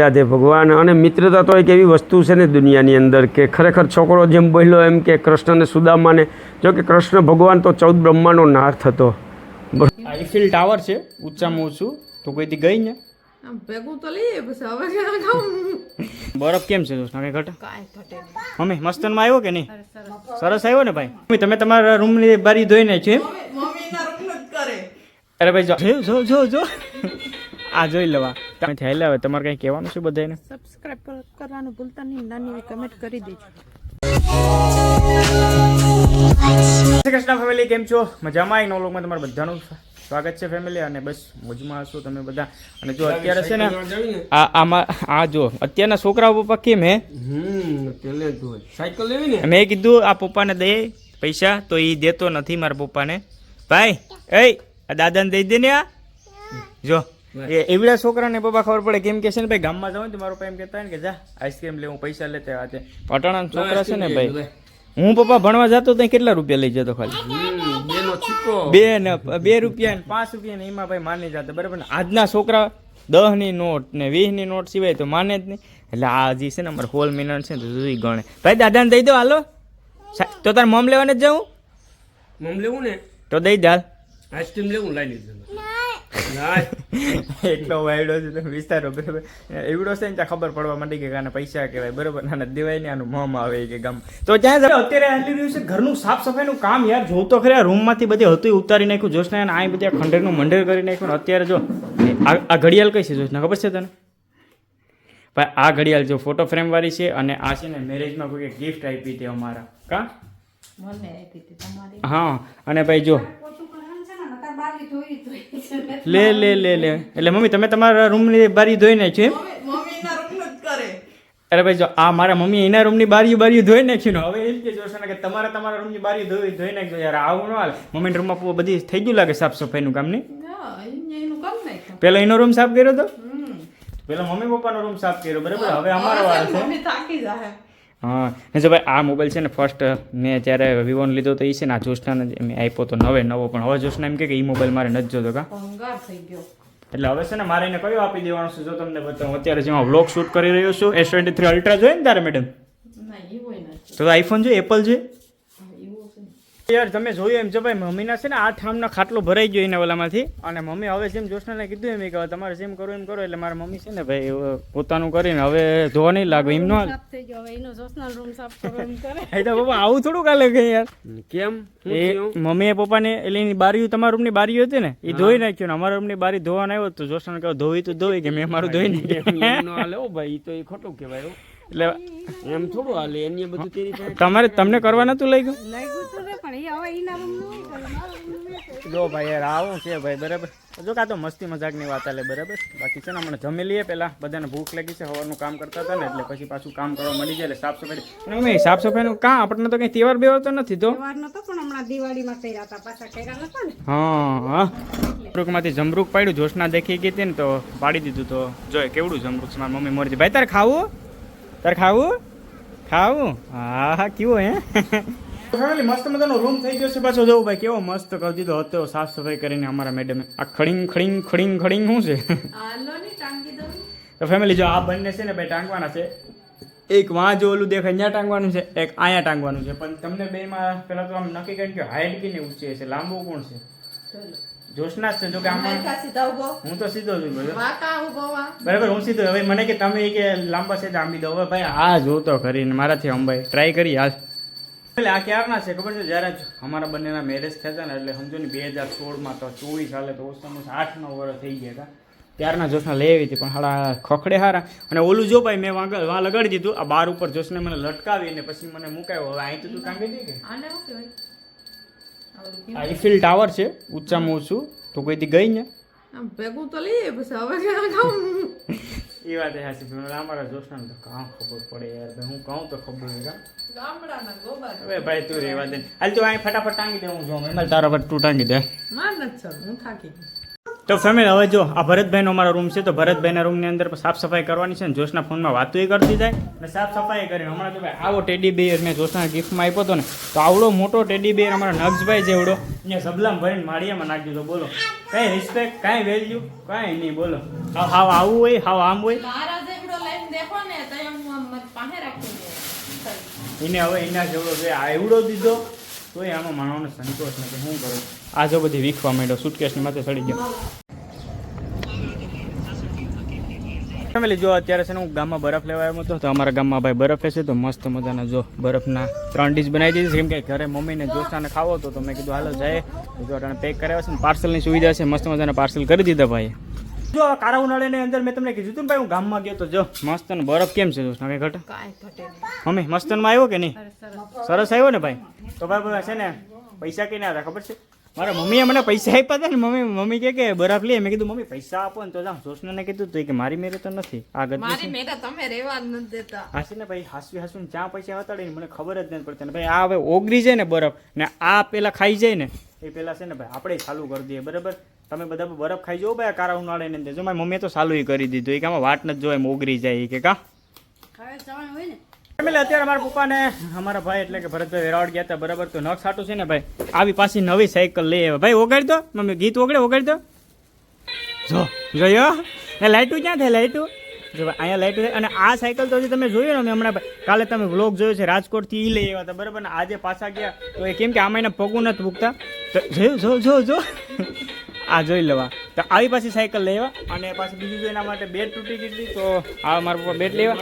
રાધે ભગવાન. અને મિત્રતા તો એક એવી વસ્તુ છે ને દુનિયાની અંદર કે ખરેખર છોકરો જેમ બોલ્યો એમ કે કૃષ્ણને સુદામાને. જો કે કૃષ્ણ ભગવાન તો ચૌદ બ્રહ્માનો નાથ હતો આઈફિલ ટાવર છે ઊંચામાં ઊંચું. તો કોઈથી ગઈ ને? ભેગું તો લઈએ પછી હવે બરફ કેમ છે દોસ્ત? કઈ ઘટે મમ્મી મસ્તનમાં આવ્યો કે નહીં? સરસ આવ્યો ને ભાઈ? મમ્મી તમે તમારા રૂમની બારી ધોઈ છે અરે ભાઈ જો જો જો જો. આ જોઈ લેવા. તમે થયેલા હવે તમારે કંઈ કહેવાનું છે બધાને સબસ્ક્રાઇબ કરવાનું ભૂલતા નહીં નાની એવી કમેન્ટ કરી દેજો. કૃષ્ણ ફેમિલી કેમ છો? મજામાં? એક નવલોકમાં તમારું બધાનું સ્વાગત છે ફેમિલી અને બસ મોજમાં હશો તમે બધા. અને જો અત્યારે છે ને આ આમાં આ જો અત્યારના છોકરાઓ પપ્પા કેમ હે? સાયકલ લેવી ને? મેં કીધું આ પપ્પાને દે પૈસા તો એ દેતો નથી મારા પપ્પાને. ભાઈ એ આ દાદાને દઈ દે ને આ? જો. એવડા છોકરાને પપ્પા ખબર પડે કેમ કે છે ને ભાઈ ગામમાં જાવ તો મારો પપ્પા એમ કહેતા હોય ને કે જા આઈસ્ક્રીમ લે હું પૈસા લેતે આ તે. પાટણના છોકરા છે ને ભાઈ. હું પપ્પા ભણવા જતો તો કેટલા રૂપિયા લઈ જતો ખાલી? બે ને બે રૂપિયા ને પાંચ રૂપિયા ને એમાં ભાઈ માની જતા બરાબર ને? આજના છોકરા દસની નોટ ને વીસની નોટ સિવાય તો માને જ નહીં. એટલે આ હજી છે ને અમારે હોલ મિનટ છે ને તો જોઈ ગણે. ભાઈ દાદાને દઈ દો હાલો. તો તારે મોમ લેવાને જ જાઉં? મમ લેવું ને? તો દઈ દાલ આઈસ્ક્રીમ લેવું લાઈ લીધું એટલો વાયડો છે તમે વિસ્તારો બરાબર. એવડો છે ને ત્યાં ખબર પડવા માંડી કે આને પૈસા કહેવાય બરાબર. નાના દેવાય ને આનું મોમ આવે કે ગામ. તો ત્યાં અત્યારે હાલી રહ્યું છે ઘરનું સાફ સફાઈનું કામ યાર જોઉં તો ખરા રૂમમાંથી બધી હતું ઉતારી નાખ્યું જોશના અને આ બધી ખંડેરનું મંડેર કરી નાખ્યું અત્યારે જો આ આ ઘડિયાળ કઈ છે જોશના ખબર છે તને? ભાઈ આ ઘડિયાળ જો ફોટો ફ્રેમ વાળી છે અને આ છે ને મેરેજમાં કોઈ ગિફ્ટ આપી હતી અમારા. કા? હા અને ભાઈ જો લે લે લે લે. એટલે મમ્મી તમે તમારા રૂમની બારી ધોઈ છે અરે ભાઈ જો આ મારા મમ્મી એના રૂમની બારી બારી ધોઈ નાખ્યું ને. હવે એમ કે જોશો ને કે તમારા તમારા રૂમની બારી ધોઈ ધોઈ નાખજો યાર. આવું ન હાલ. મમ્મીના રૂમમાં બધી થઈ ગયું લાગે સાફ સફાઈનું કામ નહીં પેલો એનો રૂમ સાફ કર્યો તો? પેલો મમ્મી પપ્પાનો રૂમ સાફ કર્યો બરાબર? હવે અમારો વાર છે. મમ્મી થાકી જાય હા. જો ભાઈ આ મોબાઈલ છે ને ફર્સ્ટ મેં જ્યારે વિવોન લીધો તો એ છે ને આ જોશનાને મેં આપ્યો તો નવે નવો પણ હવે જોશના એમ કે એ મોબાઈલ મારે નથી જોતો કા. થઈ ગયો. એટલે હવે છે ને મારે એને કયો આપી દેવાનો છે? જો તમને બતાવું અત્યારે જેમાં વ્લોગ શૂટ કરી રહ્યો છું એસ ટ્વેન્ટી થ્રી અલ્ટ્રા જોઈએ ને તારે મેડમ તો આઈફોન જોઈએ એપલ જોઈએ? હા, યાર તમે જોયું એમ જો ભાઈ મમ્મીના છે ને આ ઠામનો ખાટલો ભરાઈ ગયો એના ઓલામાંથી અને મમ્મી હવે જેમ જોશનાને કીધું એમ કે તમારે જેમ કરવું એમ કરો એટલે મારા મમ્મી છે ને ભાઈ પોતાનું કરીને હવે ધોવા નહીં લાગે એમ ન હાલે. સાફ થઈ ગયો હવે એનો જોશના રૂમ સાફ કરો એમ કરે. એ તો પપ્પા આવું થોડું કાલે કે યાર. કેમ? એ મમ્મીએ પપ્પાને એટલે એની બારીઓ તમારા રૂમની બારીઓ હતી ને એ ધોઈ નાખ્યું ને અમારા રૂમની બારી ધોવાના આવ્યો તો જોશનાને કહો ધોઈ તો ધોઈ કે મેં મારું ધોઈ નહીં એમ નો હાલે ઓ ભાઈ તો એ ખોટું કહેવાય. એટલે એમ થોડું હાલે એની બધું તેરી પાસે તમારે તમને કરવા નતું લઈ ગયું? લાગ્યું તો પણ એ હવે એના રૂમનું મારા રૂમ જો ભાઈ યાર આવું છે ભાઈ બરાબર. જો કાં તો મસ્તી મજાકની વાત આલે બરાબર. બાકી છે ને હમણાં જમી લઈએ પહેલાં. બધાને ભૂખ લાગી છે સવારનું કામ કરતા હતા ને એટલે પછી પાછું કામ કરવા મળી જાય એટલે સાફ સફાઈ. નહીં મમ્મી સાફ સફાઈનું કાં આપણને તો કંઈ તહેવાર બેવાર તો નથી તો? પણ હમણાં દિવાળીમાં કર્યા હતા પાછા કર્યા નતા ને. હા હા. જમરૂકમાંથી જમરૂક પાડ્યું જોશના દેખી ગઈ હતી ને તો પાડી દીધું તો. જોય કેવડું જમરૂક મારી મમ્મી મોરજી. ભાઈ તારે ખાવું? તારે ખાવું? ખાવું? હા હા કેવું હે? ફેમિલી મસ્ત મજાનો રૂમ થઈ ગયો છે પાછો. જવું ભાઈ કેવો મસ્ત કરી દીધો હતો સાફ સફાઈ કરીને અમારા મેડમે આ ખડીંગ ખડીંગ ખડીંગ ખડીંગ શું છે? તો ફેમિલી જો આ બંને છે ને ભાઈ ટાંગવાના છે. એક વાં જો ઓલું દેખાય અહીંયા ટાંગવાનું છે એક અહીંયા ટાંગવાનું છે. પણ તમને બેમાં પહેલાં તો આમ નક્કી કરીને કે હાઈટ ઊંચી છે લાંબુ કોણ છે? જોશના જ છે જો કે આમાં કા હું તો સીધો છું. બરાબર હું સીધો હવે મને કે તમે કે લાંબા તો આંબી દો હવે ભાઈ આ જોતો કરીને મારાથી અંબાઈ ટ્રાય કરી હાલ. એટલે આ ક્યારના છે ખબર છે? જ્યારે જ અમારા બંનેના મેરેજ થયા હતા ને એટલે સમજો ને બે હજાર સોળમાં તો ચોવીસ હાલે તો ઓછામાં ઓછા આઠ નવ વર્ષ થઈ ગયા હતા. ત્યારના જોશના લઈ આવી હતી પણ હાડા ખખડે હારા. અને ઓલું જો ભાઈ મેં વાંગળ વાં લગાડી દીધું આ બાર ઉપર જોશને મને લટકાવી અને પછી મને મુકાયો. હવે અહીંથી તું કાંગી દે કે? આને શું કહેવાય? આવડું કેવું? આઈફિલ ટાવર છે ઊંચામાં ઊંચું તો કોઈથી ગઈ ને? ભેગું તો લઈએ પછી હવે એ વાત હાચી પણ અમારા જોશના તો કાં ખબર પડે યાર ભાઈ હું કહું તો ખબર હવે ભાઈ તું રેવા દે. હાલ તું અહીં ફટાફટ ટાંગી દે હું જો એમાં. તારા પર તું ટાંગી દે. માર નથી હું થાકી ગઈ. તો ફેમિલી હવે જો આ ભરતભાઈનો અમારો રૂમ છે તો ભરતભાઈના રૂમની અંદર સાફ સફાઈ કરવાની છે ને જોશના ફોનમાં વાતો કરતી જાય અને સાફ સફાઈ કરી હમણાં જો ભાઈ આવો ટેડી બેર મેં જોશના ગિફ્ટમાં આપ્યો હતો ને તો આવડો મોટો ટેડી બેર અમારા નક્ષભાઈ જેવડો અહીંયા સબલામ ભરીને માળિયામાં નાખી દીધો બોલો. કાંઈ રિસ્પેક્ટ કાંઈ વેલ્યુ કાંઈ નહીં બોલો. હાવ આવું હોય હાવ આમ હોય. ને. એને હવે એના જેવડો છે આ એવડો દીધો તોય આમાં માણસને સંતોષ નથી. શું કરું? આ બધી વીખવા માંડ્યો સુટકેસની માથે ચડી ગયો. ફેમિલી જો અત્યારે છે ને હું ગામમાં બરફ લેવા આવ્યો હતો, તો અમારા ગામમાં ભાઈ બરફ છે તો મસ્ત મજાના જો બરફના ત્રણ ડીશ બનાવી દીધી કેમ કે ઘરે મમ્મીને જોશાને ખાવો તો મેં કીધું, હાલો જાય જો પેક કરાવ્યા છે ને પાર્સલની સુવિધા છે, મસ્ત મજાના પાર્સલ કરી દીધા ભાઈ જો કારા ઉનાળાની અંદર મેં તમને કીધું હતું ને ભાઈ હું ગામમાં ગયો તો જો. મસ્ત બરફ કેમ છે દોસ્ત? કઈ ઘટે મમ્મી મસ્તનમાં આવ્યો કે નહીં? સરસ આવ્યો ને ભાઈ? તો ભાઈ છે ને પૈસા કઈ ના હતા ખબર છે? મારા મમ્મીએ મને પૈસા આપ્યા હતા ને મમ્મી મમ્મી કે કે બરફ લે. મેં કીધું મમ્મી પૈસા આપો ને તો જામ જોશને કીધું તો કે મારી મેરે તો નથી. આ ગતિ મારી મેરે તમે રહેવા જ નથી દેતા. હાસી ને ભાઈ હાસવી હાસવી જ્યાં પૈસા હતાડીને મને ખબર જ નથી પડતી. ને ભાઈ આ હવે ઓગળી જાય ને બરફ ને આ પેલા ખાઈ જાય ને એ પેલા છે ને ભાઈ આપણે ચાલુ કરી દઈએ બરાબર? તમે બધા બરફ ખાઈ જાઓ ભાઈ કારા ઉનાળે ને જો મારી મમ્મીએ તો સાલું કરી દીધું. એ કે આમાં વાટ નથી એમ ઓગળી જાય કે કા ફેમિલી અત્યારે અમારા પપ્પાને અમારા ભાઈ એટલે કે ભરતભાઈ વેરાવળ ગયા હતા બરાબર. તો નખ સાટું છે ને ભાઈ? આવી પાછી નવી સાયકલ લઈ આવ્યા. ભાઈ ઓગાડી દો. મમ્મી ગીત ઓગળે ઓગાડી દો. જો જોયો? એ લાઇટું ક્યાં થાય? લાઇટું જો અહીંયા લાઇટ થાય. અને આ સાયકલ તો હજી તમે જોયું ને અમે હમણાં કાલે તમે વ્લોગ જોયો છે રાજકોટથી ઈ લઈ આવ્યા હતા બરાબર ને? આજે પાછા ગયા. તો એ કેમ કે આમાં એને પગું નથી મૂકતા? તો જોયું? જો જો જો. આ જોઈ લેવા. તો આવી પાછી સાયકલ લેવા અને પાછી બીજું જો એના માટે બેટ તૂટી ગઈ તો આ મારા પપ્પા બેટ લેવા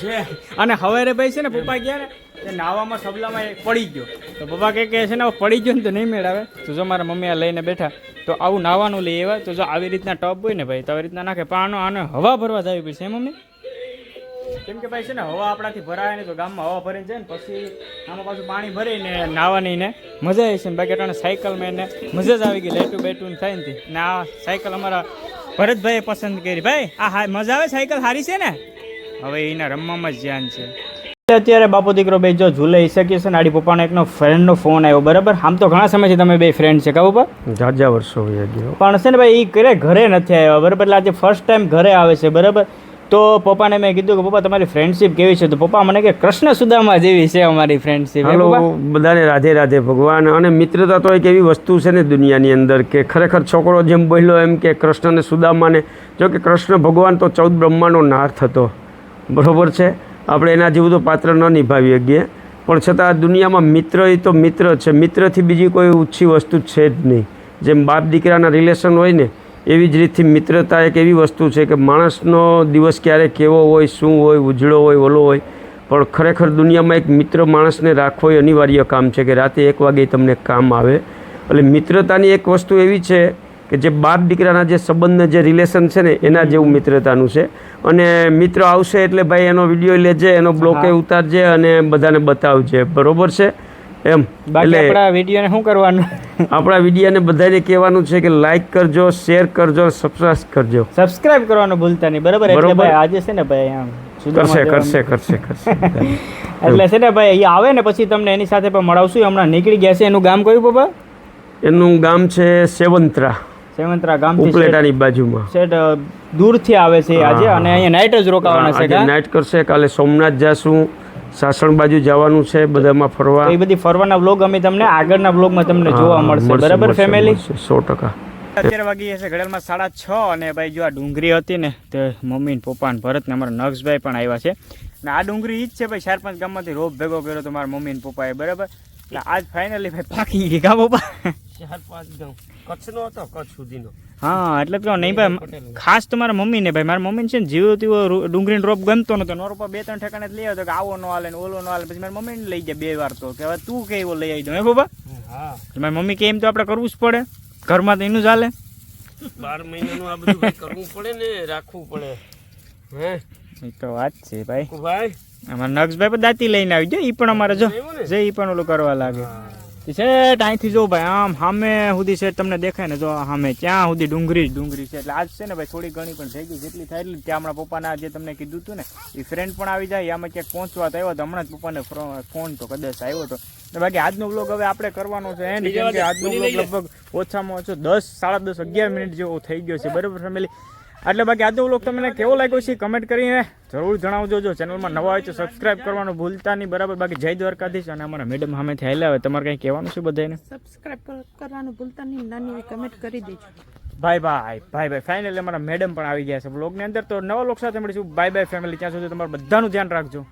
છે. અને હવારે ભાઈ છે ને પપ્પા ગયા ને તે નાવામાં સબલામાં પડી ગયો. તો પપ્પા કહે કે છે ને પડી ગયો ને તો નહીં મેળાવે. તો જો મારા મમ્મી આ લઈને બેઠા. તો આવું નાવાનું લઈ આવ્યા. તો જો આવી રીતના ટબ હોય ને ભાઈ તો આવી રીતના નાખે. પણ આનો આને હવા ભરવા જવી પડશે હે મમ્મી? કેમ કે ભાઈ છે ને હવા આપણાથી ભરાય ને તો ગામમાં હવા ભરીને જાય ને પછી આમાં પાછું પાણી ભરીને નાવાની ને મજા આવી છે ને. બાકી અટાણે સાયકલમાં એને મજા જ આવી ગઈ લેટું બેટું થાય ને ને આ સાયકલ અમારા ભરતભાઈએ પસંદ કરી. ભાઈ આ હા મજા આવે? સાયકલ સારી છે ને? હવે એના રમવામાં જ ધ્યાન છે. અત્યારે બાપુ દીકરો બે જો ઝૂલે શકીએ છે ને આડી પપ્પાનો એકનો ફ્રેન્ડનો ફોન આવ્યો બરાબર? આમ તો ઘણા સમયથી તમે બે ફ્રેન્ડ છે કહું પર જાજા વર્ષો પણ છે ને ભાઈ એ ક્યારે ઘરે નથી આવ્યા બરાબર? એટલે આજે ફર્સ્ટ ટાઈમ ઘરે આવે છે બરાબર? તો પપ્પાને મેં કીધું કે પપ્પા તમારી ફ્રેન્ડશિપ કેવી છે? તો પપ્પા મને કે કૃષ્ણ સુદામા જેવી છે અમારી ફ્રેન્ડશિપ હાલો બધાને રાધે રાધે ભગવાન. અને મિત્રતા તો એક એવી વસ્તુ છે ને દુનિયાની અંદર કે ખરેખર છોકરો જેમ બોલ્યો એમ કે કૃષ્ણને સુદામાને જો કે કૃષ્ણ ભગવાન તો ચૌદ બ્રહ્માંડનો નાથ હતો બરાબર છે? આપણે એના જેવું તો પાત્ર ન નિભાવી શકીએ પણ છતાં દુનિયામાં મિત્ર એ તો મિત્ર છે. મિત્રથી બીજી કોઈ ઓછી વસ્તુ છે જ નહીં. જેમ બાપ દીકરાના રિલેશન હોય ને એવી જ રીતથી મિત્રતા એક એવી વસ્તુ છે કે માણસનો દિવસ ક્યારે કેવો હોય શું હોય ઉજળો હોય ઓલો હોય પણ ખરેખર દુનિયામાં એક મિત્ર માણસને રાખવો એ અનિવાર્ય કામ છે કે રાતે એક વાગે તમને કામ આવે. એટલે મિત્રતાની એક વસ્તુ એવી છે કે જે બાપ દીકરાના જે સંબંધને જે રિલેશન છે ને એના જેવું મિત્રતાનું છે. અને મિત્ર આવશે એટલે ભાઈ એનો વીડિયો લેજે એનો બ્લોકે ઉતારજે અને બધાને બતાવજે. બરોબર છે? એમ. એટલે આપણા વિડીયોને શું કરવાનું? આપણા વિડીયોને બધાને કહેવાનું છે કે લાઈક કરજો શેર કરજો સબસ્ક્રાઇબ કરજો. સબસ્ક્રાઇબ કરવાનું ભૂલતા નહીં. બરાબર? એટલે ભાઈ આજે છે ને ભાઈ આમ કરશે કરશે કરશે કરશે. એટલે છે ને ભાઈ અહીંયા આવે ને પછી તમને એની સાથે પણ મળાવશું. હમણાં નીકળી ગયા છે. એનું ગામ કયું પપ્પા? એનું ગામ છે સેવંતરા. સેવંતરા ગામ ઉપલેટાની બાજુમાં. સેટ દૂરથી આવે છે આજે અને અહીંયા નાઇટ જ રોકાવાના છે? નાઇટ કરશે. કાલે સોમનાથ જાશું. સાસણ બાજુ જવાનું છે બધામાં ફરવા. એ બધી ફરવાના બ્લોગ અમે તમને આગળના બ્લોગમાં તમને જોવા મળશે. બરાબર ફેમિલી સો ટકા. અત્યારે વાગી છે ઘડિયાળમાં સાડા છ અને ભાઈ જો આ ડુંગળી હતી ને તે મમ્મી ને પપ્પા ને ભરત ને અમારા નક્ષભાઈ પણ આવ્યા છે. અને આ ડુંગળી ઈ જ છે ભાઈ ચાર પાંચ ગામમાંથી રોપ ભેગો કર્યો તો મારા મમ્મી ને પપ્પાએ બરાબર? એટલે આજ ફાઇનલી ભાઈ પાકી ગઈ ગામ પપ્પા? ચાર પાંચ ગામ. કચ્છનો હતો કચ્છ સુધીનો. હા એટલે તો નહીં ભાઈ. ખાસ તો મારા મમ્મી ને ભાઈ. મારા મમ્મી છે ને જીવો તેવો ડુંગળીનો રોપ ગમતો નતો. નો રોપા બે ત્રણ ઠેકાણે લઈ આવ્યો કે આવો નો હાલે ને ઓલો નો હાલે પછી મારી મમ્મીને લઈ જાય બે વાર તો. કે હવે તું કે એવો લઈ આવી દઉં. હે બાબા હા. મારી મમ્મી કે એમ તો આપણે કરવું જ પડે. ઘરમાં તો એનું જ હાલે. બાર મહિનાનું આ બધું કરવું પડે ને રાખવું પડે. હે? એ તો વાત છે ભાઈ. ભાઈ અમારા નક્ષભાઈ પણ દાંતી લઈને આવી જાય એ પણ અમારે જો. જે એ પણ ઓલું કરવા લાગે. છે અહીંથી જો ભાઈ આમ સામે સુધી છે તમને દેખાય ને જો સામે ત્યાં સુધી ડુંગળી જ ડુંગળી છે. એટલે આજ છે ને ભાઈ થોડી ઘણી પણ થઈ ગઈ જેટલી થાય એટલી ત્યાં હમણાં પપ્પાના જે તમને કીધું હતું ને એ ફ્રેન્ડ પણ આવી જાય આમાં ક્યાંક પહોંચવા થયો આવ્યો તો હમણાં જ પપ્પાને ફોન તો કદાચ આવ્યો હતો ને બાકી આજનો બ્લોગ હવે આપણે કરવાનો છે એન્ડ કે આજનો બ્લોગ લગભગ ઓછામાં ઓછો દસ સાડા દસ અગિયાર મિનિટ જેવો થઈ ગયો છે. બરાબર ફેમિલી? એટલે બાકી આજનો વ્લોગ તમને કેવો લાગ્યો છે કમેન્ટ કરીને જરૂર જણાવજો. જો ચેનલમાં નવા હોય તો સબસ્ક્રાઇબ કરવાનું ભૂલતા નહીં. બરાબર? બાકી જય દ્વારકાધીશ અને અમારા મેડમ સામે થયેલા આવે. તમારે કંઈ કહેવાનું છે બધાને? સબસ્ક્રાઇબ કરવાનું ભૂલતા નહીં. નાની કમેન્ટ કરી દેજો. ભાઈ ભાઈ ભાઈ ભાઈ ફાઇનલી અમારા મેડમ પણ આવી ગયા છે. બ્લોગની અંદર તો નવા લોક સાથે મળીશું. બાય બાય ફેમિલી ત્યાં સુધી તમારું બધાનું ધ્યાન રાખજો.